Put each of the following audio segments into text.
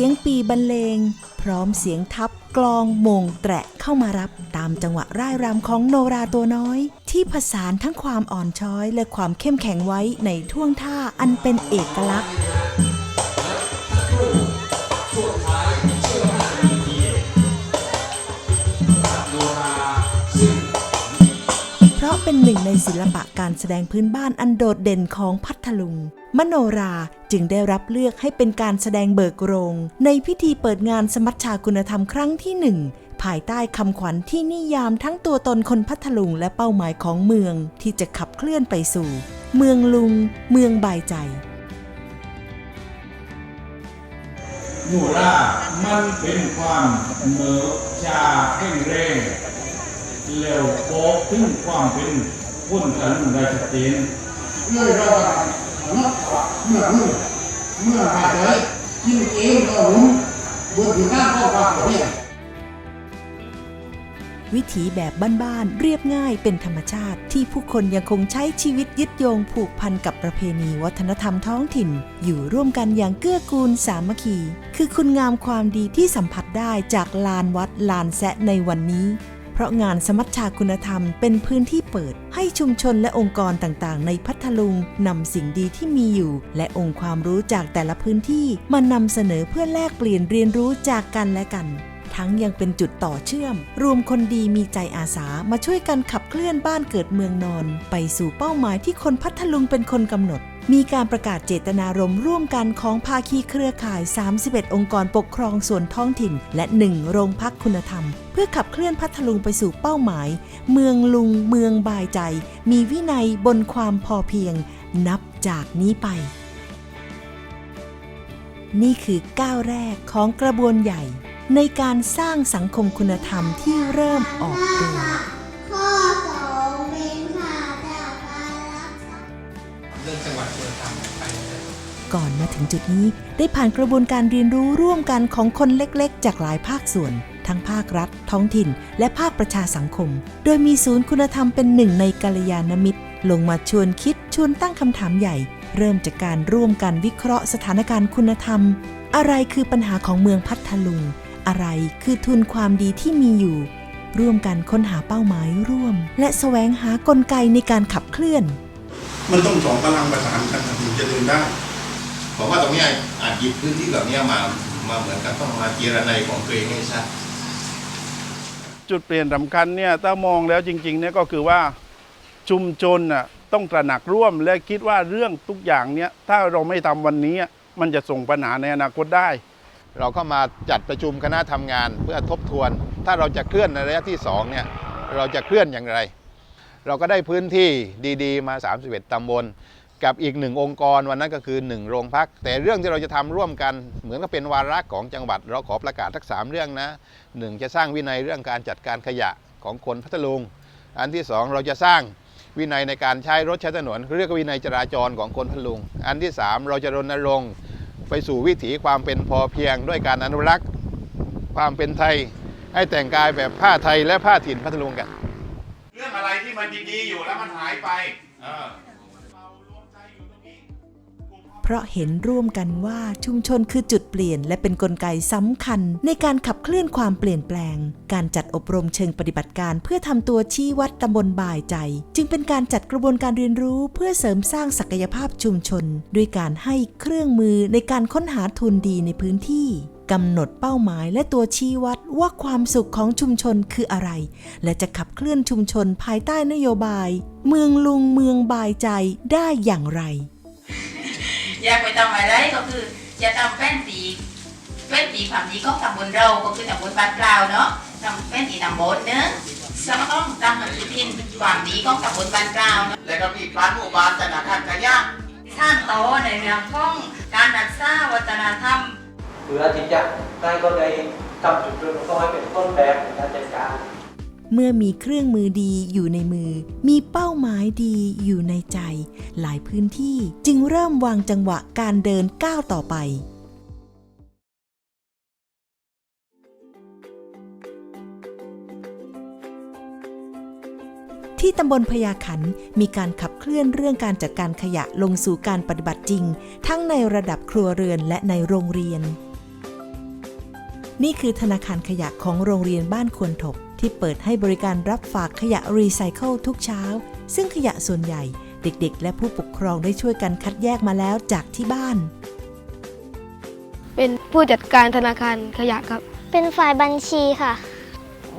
สียงปีบรรเลง พร้อมเสียงทับกลองมงแตระเข้ามารับตามจังหวะร่ายรำของโนราตัวน้อย ที่ผสานทั้งความอ่อนช้อยและความเข้มแข็งไว้ในท่วงท่าอันเป็นเอกลักษณ์ หนึ่งในศิลปะการแสดงพื้นบ้านอันโดดเด่นของพัทลุง มโนราจึงได้รับเลือกให้เป็นการแสดงเบิกโรง ในพิธีเปิดงานสมัชชาคุณธรรมครั้งที่หนึ่งภายใต้คำขวัญที่นิยามทั้งตัวตนคนพัทลุงและเป้าหมายของเมืองที่จะขับเคลื่อนไปสู่ เมืองลุง เมืองบายใจโนรามันเป็นความเหนือชาเร่งเร่งเร็วโป๊ถึงความเป็น พ้นกันได้ชัดเจนเมื่อเราเมื่อเมื่อเมื่อเมื่อหายใจกินเองเราหลุมบนถึงหน้าข้อความเนี่ยวิถีแบบบ้านๆเรียบง่ายเป็นธรรมชาติที่ผู้คนยังคงใช้ชีวิตยึดโยงผูกพันกับประเพณีวัฒนธรรมท้องถิ่น อยู่ร่วมกันอย่างเกื้อกูลสามัคคี คือคุณงามความดีที่สัมผัสได้จากลานวัดลานแซะในวันนี้ เพราะงานสมัชชาคุณธรรมเป็นพื้นที่เปิด ให้ชุมชนและองค์กรต่างๆ ในพัทลุงนำสิ่งดีที่มีอยู่ และองค์ความรู้จากแต่ละพื้นที่มานำเสนอเพื่อแลกเปลี่ยนเรียนรู้จากกันและกัน ทั้งยังเป็นจุดต่อเชื่อม รวมคนดีมีใจอาสามาช่วยกันขับเคลื่อนบ้านเกิดเมืองนอน ไปสู่เป้าหมายที่คนพัทลุงเป็นคนกำหนด มีการประกาศเจตนารมณ์ร่วมกันของภาคีเครือข่าย 31 องค์กรปกครองส่วนท้องถิ่น และ 1 โรงพักคุณธรรม เพื่อขับเคลื่อนพัทลุงไปสู่เป้าหมาย เมืองลุง เมืองบายใจ มีวินัยบนความพอเพียง นับจากนี้ไปนี่คือก้าวแรกของกระบวนใหญ่ ในการสร้างสังคมคุณธรรมที่เริ่มออกตัวข้อสองเป็นขาจากการรักษาเรื่องจังหวัดคุณธรรมไปเลยก่อนมาถึงจุดนี้ได้ผ่านกระบวนการเรียนรู้ร่วมกันของคนเล็กๆ จากหลายภาคส่วน ทั้งภาครัฐ ท้องถิ่น และภาคประชาสังคม โดยมีศูนย์คุณธรรมเป็นหนึ่งในกัลยาณมิตร ลงมาชวนคิดชวนตั้งคำถามใหญ่ เริ่มจากการร่วมกันวิเคราะห์สถานการณ์คุณธรรม อะไรคือปัญหาของเมืองพัทลุง อะไรคือทุนความดีที่มีอยู่ ร่วมกันค้นหาเป้าหมายร่วม และแสวงหากลไกในการขับเคลื่อน มันต้องสองพลังประสานกันถึงจะเดินได้ผมว่าตรงเนี้ยอาจหยิบพื้นที่แบบเนี้ยมามาเหมือนกับต้องมาเจรนายของตัวเองให้ชัดจุดเปลี่ยนสำคัญเนี่ยถ้ามองแล้วจริงๆเนี่ยก็คือว่าชุมชนน่ะต้องตระหนักร่วมและคิดว่าเรื่องทุกอย่างเนี่ยถ้าเราไม่ทำวันนี้มันจะส่งปัญหาในอนาคตได้ เราเข้ามาจัดประชุมคณะทำงานเพื่อทบทวน ถ้าเราจะเคลื่อนในระยะที่สองเนี่ยเราจะเคลื่อนอย่างไร เราก็ได้พื้นที่ดีๆ มา 31ตำบล กับอีกหนึ่งองค์กรวันนั้นก็คือ 1 โรงพัก แต่เรื่องที่เราจะทำร่วมกัน เหมือนกับเป็นวาระของจังหวัด เราขอประกาศทั้งสามเรื่องนะหนึ่งจะสร้างวินัยเรื่องการจัดการขยะของคนพัทลุง อันที่สองเราจะสร้างวินัยในการใช้รถใช้ถนนเรียกว่าวินัยจราจรของคนพัทลุง อันที่สามเราจะรณรงค์ ไปสู่วิถีความเป็นพอเพียงด้วยการอนุรักษ์ ความเป็นไทย ให้แต่งกายแบบผ้าไทยและผ้าถิ่นพัทลุงกัน เรื่องอะไรที่มันดีๆอยู่แล้วมันหายไป เออ เพราะเห็นร่วมกันว่าชุมชนคือจุดเปลี่ยน และเป็นนกลไกสำคัญ ในการขับเคลื่อนความเปลี่ยนแปลง การจัดอบรมเชิงปฏิบัติการ เพื่อทำตัวชี้วัดตำบลบ่ายใจ จึงเป็นการจัดกระบวนการเรียนรู้ เพื่อเสริมสร้างศักยภาพชุมชน ด้วยการให้เครื่องมือในการค้นหาทุนดีในพื้นที่กำหนดเป้าหมายและตัวชี้วัดว่าความสุขของชุมชนคืออะไร และจะขับเคลื่อนชุมชนภายใต้นโยบาย เมืองลุงเมืองบายใจได้อย่างไร อยากไปทำอะไรก็คือจะทำแป้นสีแป้นสีความดีของตำบลเราก็คือตำบลบ้านเปล่าเนาะทำแป้นสีตำบลเนื้อะสองต้องทำมันคือทินความดีของตำบลบ้านเปล่าเนอะแล้วก็มีพานหมู่บ้านธนาคารกระย่างสร้างโตอในเรื่องของการรักษาวัฒนธรรมเพื่อที่จะได้ก็ได้ทำจุดเริ่มต้นให้เป็นต้นแบบในการจัดการ เมื่อมีเครื่องมือดีอยู่ในมือ มีเป้าหมายดีอยู่ในใจ หลายพื้นที่จึงเริ่มวางจังหวะการเดินก้าวต่อไปที่ตำบลพญาขันมีการขับเคลื่อนเรื่องการจัดการขยะลงสู่การปฏิบัติจริง ทั้งในระดับครัวเรือนและในโรงเรียน นี่คือธนาคารขยะของโรงเรียนบ้านควรถก ที่เปิดให้บริการรับฝากขยะรีไซเคิลทุกเช้า ซึ่งขยะส่วนใหญ่เด็กๆ และผู้ปกครองได้ช่วยกันคัดแยกมาแล้วจากที่บ้าน เป็นผู้จัดการธนาคารขยะครับ เป็นฝ่ายบัญชีค่ะ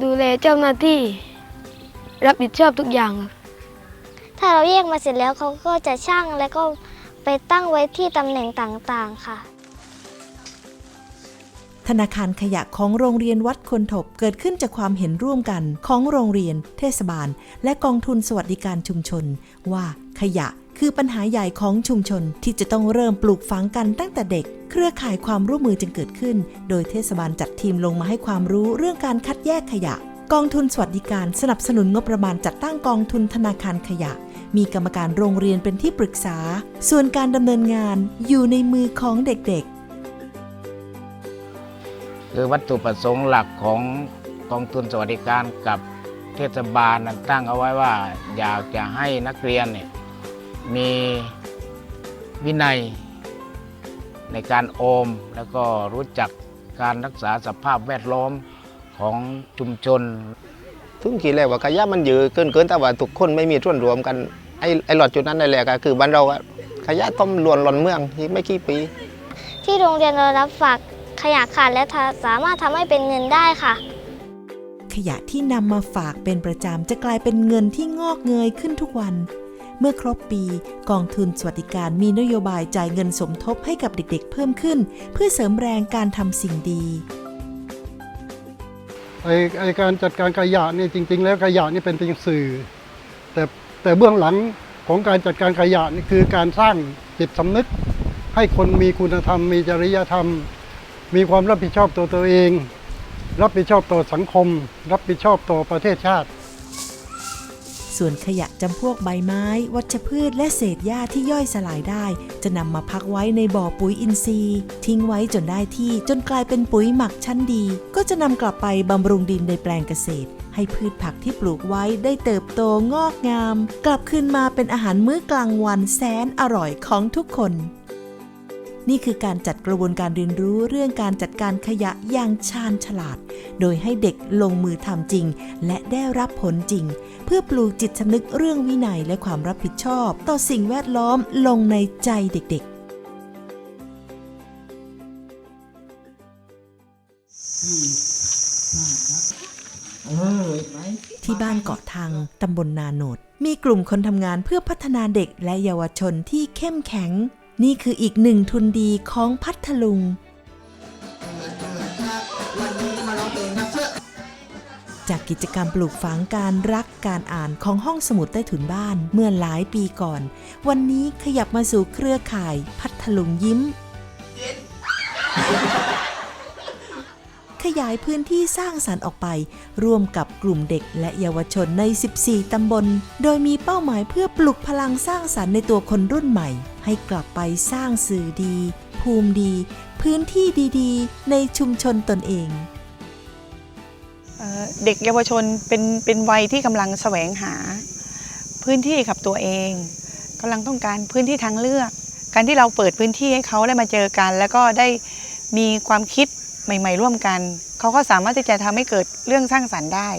ดูแลเจ้าหน้าที่ รับผิดชอบทุกอย่างครับ ถ้าเราแยกมาเสร็จแล้วเขาก็จะช่างแล้วก็ไปตั้งไว้ที่ตำแหน่งต่างๆค่ะ ธนาคารขยะของโรงเรียนวัดคนถบเกิดขึ้นจากความเห็นร่วมกันของโรงเรียน เทศบาล และกองทุนสวัสดิการชุมชน ว่าขยะคือปัญหาใหญ่ของชุมชนที่จะต้องเริ่มปลูกฝังกันตั้งแต่เด็ก เครือข่ายความร่วมมือจึงเกิดขึ้น โดยเทศบาลจัดทีมลงมาให้ความรู้เรื่องการคัดแยกขยะ กองทุนสวัสดิการสนับสนุนงบประมาณจัดตั้งกองทุนธนาคารขยะ มีกรรมการโรงเรียนเป็นที่ปรึกษา ส่วนการดำเนินงานอยู่ในมือของเด็กๆ คือวัตถุประสงค์หลักของกองทุนสวัสดิการกับเทศบาลนั้นตั้งเอาไว้ว่าอยากจะให้นักเรียนเนี่ยมีวินัยในการโอมแล้วก็รู้จักการรักษาสภาพแวดล้อมของชุมชนถึงกี่แล้วว่าขยะมันเยอะเกินเกินแต่ว่าทุกคนไม่มีส่วนรวมกันไอ้ไอ้หลอดจุดนั้นนั่นแหละก็คือบ้านเราขยะต้มลวนหล่อนเมืองอีกไม่กี่ปี ที่โรงเรียนเรารับฝาก ขยะขาดและทาสามารถทำให้เป็นเงินได้ค่ะ ขยะที่นำมาฝากเป็นประจำจะกลายเป็นเงินที่งอกเงยขึ้นทุกวัน เมื่อครบปีกองทุนสวัสดิการมีนโยบายจ่ายเงินสมทบให้กับเด็กๆ เพิ่มขึ้น เพื่อเสริมแรงการทำสิ่งดีไอไอการจัดการขยะนี่จริง ๆ แล้วขยะนี่เป็นเพียงสื่อ แต่แต่เบื้องหลังของการจัดการขยะนี่คือการสร้างจิตสำนึก ให้คนมีคุณธรรมมีจริยธรรม มีความรับผิดชอบต่อตัวเอง รับผิดชอบต่อสังคม รับผิดชอบต่อประเทศชาติ ส่วนขยะจำพวกใบไม้ วัชพืชและเศษหญ้าที่ย่อยสลายได้ จะนำมาพักไว้ในบ่อปุ๋ยอินทรีย์ ทิ้งไว้จนได้ที่จนกลายเป็นปุ๋ยหมักชั้นดี ก็จะนำกลับไปบำรุงดินในแปลงเกษตร ให้พืชผักที่ปลูกไว้ได้เติบโตงอกงาม กลับคืนมาเป็นอาหารมื้อกลางวันแสนอร่อยของทุกคน นี่คือการจัดกระบวนการเรียนรู้เรื่องการจัดการขยะอย่างชาญฉลาด โดยให้เด็กลงมือทำจริง และได้รับผลจริง เพื่อปลูกจิตสำนึกเรื่องวินัยและความรับผิดชอบ ต่อสิ่งแวดล้อมลงในใจเด็กๆที่บ้านเกาะทางตำบลนาโนด มีกลุ่มคนทำงานเพื่อพัฒนาเด็กและเยาวชนที่เข้มแข็ง นี่คืออีกหนึ่งทุนดีของพัทลุง จากกิจกรรมปลูกฝังการรักการอ่านของห้องสมุดใต้ถุนบ้านเมื่อหลายปีก่อน วันนี้ขยับมาสู่เครือข่ายพัทลุงยิ้ม ขยายพื้นที่สร้างสรรค์ออกไป ร่วมกับกลุ่มเด็กและเยาวชนใน 14 ตำบล โดยมีเป้าหมายเพื่อปลุกพลังสร้างสรรค์ในตัวคนรุ่นใหม่ ให้กลับไปสร้างสื่อดี ภูมิดี พื้นที่ดีๆ ในชุมชนตนเองเอ่อเด็กเยาวชนเป็นเป็นวัยที่กำลังแสวงหา พื้นที่กับตัวเองกำลังต้องการพื้นที่ทางเลือก การที่เราเปิดพื้นที่ให้เขาได้มาเจอกัน แล้วก็ได้มีความคิด ใหม่ ๆ ร่วมกัน เขาก็สามารถที่จะทำให้เกิดเรื่องสร้างสรรค์ได้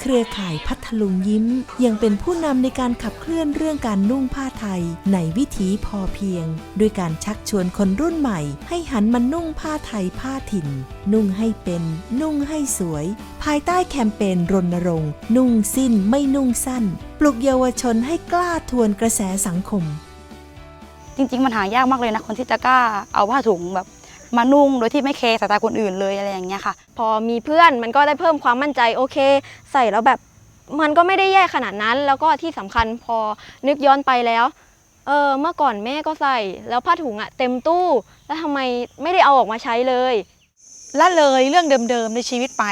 เครือข่ายพัทลุงยิ้ม ยังเป็นผู้นำในการขับเคลื่อนเรื่องการนุ่งผ้าไทย ในวิถีพอเพียง ด้วยการชักชวนคนรุ่นใหม่ ให้หันมานุ่งผ้าไทยผ้าถิ่น นุ่งให้เป็น นุ่งให้สวย ภายใต้แคมเปญรณรงค์ นุ่งสิ้นไม่นุ่งสั้น ปลุกเยาวชนให้กล้าทวนกระแสสังคม จริงๆ มันหายากมากเลยนะ คนที่จะกล้าเอาผ้าถุงแบบ มานุ่งโดยที่ไม่เคสายตาคนอื่นเลยอะไรอย่างเงี้ยค่ะ พอมีเพื่อนมันก็ได้เพิ่มความมั่นใจโอเค ใส่แล้วแบบมันก็ไม่ได้แย่ขนาดนั้น แล้วก็ที่สำคัญพอนึกย้อนไปแล้วเออเมื่อก่อนแม่ก็ใส่แล้วผ้าถุงอะเต็มตู้ แล้วทำไมไม่ได้เอาออกมาใช้เลยละเลยเรื่องเดิมๆในชีวิตไป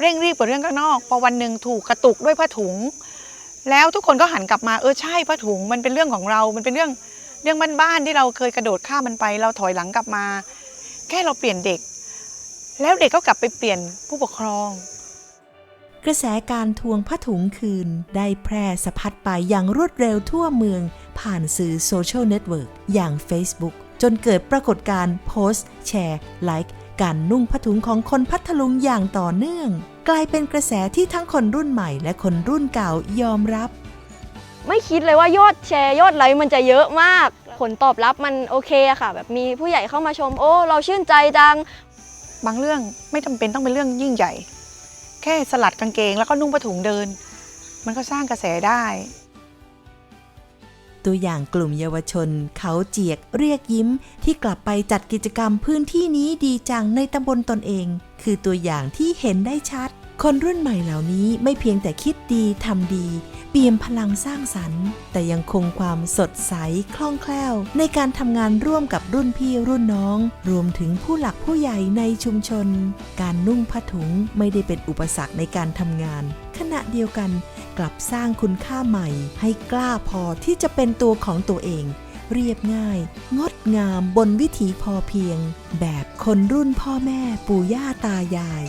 เร่งรีบกับเรื่องข้างนอกพอวันหนึ่งถูกกระตุกด้วยผ้าถุง แล้วทุกคนก็หันกลับมาเออใช่ผ้าถุงมันเป็นเรื่องของเรา มันเป็นเรื่องเรื่องบ้านๆที่เราเคยกระโดดข้ามมันไป เราถอยหลังกลับมา แค่เราเปลี่ยนเด็ก แล้วเด็กก็กลับไปเปลี่ยนผู้ปกครอง กระแสการทวงผ้าถุงคืนได้แพร่สะพัดไปอย่างรวดเร็วทั่วเมือง ผ่านสื่อโซเชียลเน็ตเวิร์กอย่าง Facebook จนเกิดปรากฏการ์โพสต์ แชร์ไลค์การนุ่งผ้าถุงของคนพัทลุงอย่างต่อเนื่อง กลายเป็นกระแสที่ทั้งคนรุ่นใหม่และคนรุ่นเก่ายอมรับ ไม่คิดเลยว่ายอดแชร์ยอดไลค์มันจะเยอะมาก ผลตอบรับมันโอเคอะค่ะ แบบมีผู้ใหญ่เข้ามาชม โอ้ เราชื่นใจจัง บางเรื่องไม่จำเป็นต้องเป็นเรื่องยิ่งใหญ่ แค่สลัดกางเกงแล้วก็นุ่งผ้าถุงเดิน มันก็สร้างกระแสได้ ตัวอย่างกลุ่มเยาวชน เขาเจียกเรียกยิ้ม ที่กลับไปจัดกิจกรรมพื้นที่นี้ดีจังในตำบลตนเอง คือตัวอย่างที่เห็นได้ชัด คนรุ่นใหม่เหล่านี้ไม่เพียงแต่คิดดีทำดี เปี่ยมพลังสร้างสรรค์ แต่ยังคงความสดใสคล่องแคล่ว ในการทำงานร่วมกับรุ่นพี่รุ่นน้อง รวมถึงผู้หลักผู้ใหญ่ในชุมชน การนุ่งผ้าถุงไม่ได้เป็นอุปสรรคในการทำงาน ขณะเดียวกันกลับสร้างคุณค่าใหม่ ให้กล้าพอที่จะเป็นตัวของตัวเอง เรียบง่าย งดงามบนวิถีพอเพียง แบบคนรุ่นพ่อแม่ปู่ย่าตายาย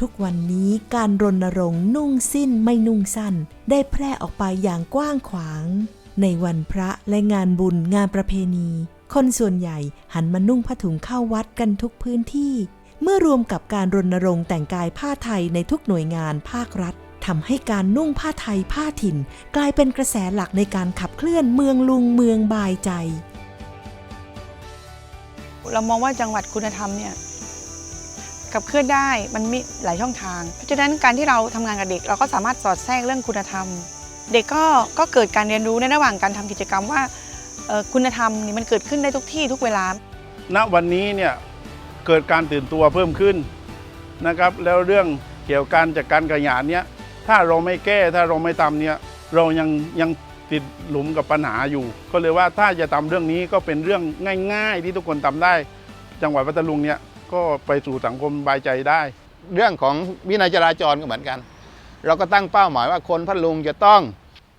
ทุกวันนี้การรณรงค์นุ่งสิ้นไม่นุ่งสั้น ได้แพร่ออกไปอย่างกว้างขวาง ในวันพระและงานบุญงานประเพณี คนส่วนใหญ่หันมานุ่งผ้าถุงเข้าวัดกันทุกพื้นที่ เมื่อรวมกับการรณรงค์แต่งกายผ้าไทยในทุกหน่วยงานภาครัฐทำให้การนุ่งผ้าไทยผ้าถิ่น กลายเป็นกระแสหลักในการขับเคลื่อนเมืองลุงเมืองบายใจ เรามองว่าจังหวัดคุณธรรมเนี่ย ขับเคลื่อนได้มันมีหลายช่องทาง เพราะฉะนั้นการที่เราทำงานกับเด็ก เราก็สามารถสอดแทรกเรื่องคุณธรรม เด็กก็ก็เกิดการเรียนรู้ในระหว่างการทำกิจกรรมว่าคุณธรรมนี่มันเกิดขึ้นได้ทุกที่ทุกเวลา ณวันนี้เนี่ยเกิดการตื่นตัวเพิ่มขึ้นนะครับแล้วเรื่องเกี่ยวกับการจัดการขยะเนี่ยถ้าเราไม่แก้ถ้าเราไม่ทำเนี่ยเรายังยังติดหลุมกับปัญหาอยู่ ก็เลยว่าถ้าจะทำเรื่องนี้ก็เป็นเรื่องง่าย ๆ ที่ทุกคนทำได้ จังหวัดพัทลุงเนี่ย ก็ไปสู่สังคมบายใจได้ เรื่องของวินัยจราจรก็เหมือนกัน เราก็ตั้งเป้าหมายว่าคนพัทลุงจะต้อง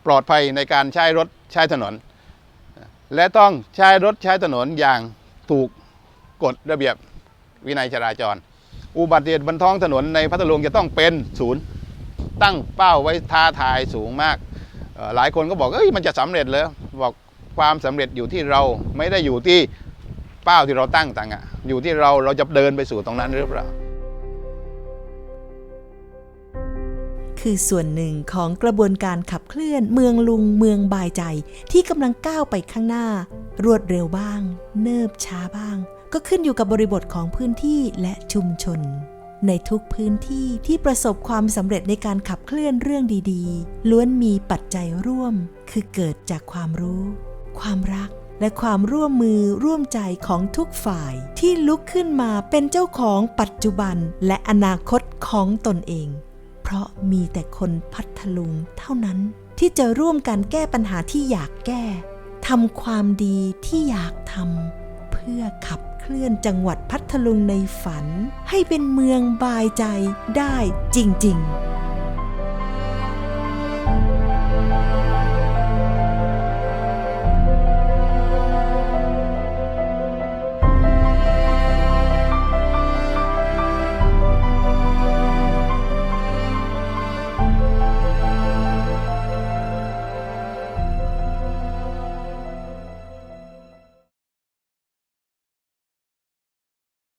ปลอดภัยในการใช้รถใช้ถนน และต้องใช้รถใช้ถนนอย่างถูกกฎระเบียบวินัยจราจร อุบัติเหตุบนท้องถนนในพัทลุงจะต้องเป็นศูนย์ตั้งเป้าไว้ท้าทายสูงมาก หลายคนก็บอกเอ้ยมันจะสำเร็จเลยบอกความสำเร็จอยู่ที่เราไม่ได้อยู่ที่ เป้าที่เราตั้งต่างอะอยู่ที่เราเราจะเดินไปสู่ตรงนั้นหรือเปล่า คือส่วนหนึ่งของกระบวนการขับเคลื่อนเมืองลุงเมืองบายใจที่กำลังก้าวไปข้างหน้า รวดเร็วบ้าง เนิบช้าบ้าง ก็ขึ้นอยู่กับบริบทของพื้นที่และชุมชน ในทุกพื้นที่ที่ประสบความสำเร็จในการขับเคลื่อนเรื่องดี ๆ ล้วนมีปัจจัยร่วม คือเกิดจากความรู้ ความรัก และความร่วมมือร่วมใจของทุกฝ่ายที่ลุกขึ้นมาเป็นเจ้าของปัจจุบันและอนาคตของตนเอง เพราะมีแต่คนพัทลุงเท่านั้น ที่จะร่วมกันแก้ปัญหาที่อยากแก้ทำความดีที่อยากทำเพื่อขับเคลื่อนจังหวัดพัทลุงในฝัน ให้เป็นเมืองบายใจได้จริง ๆ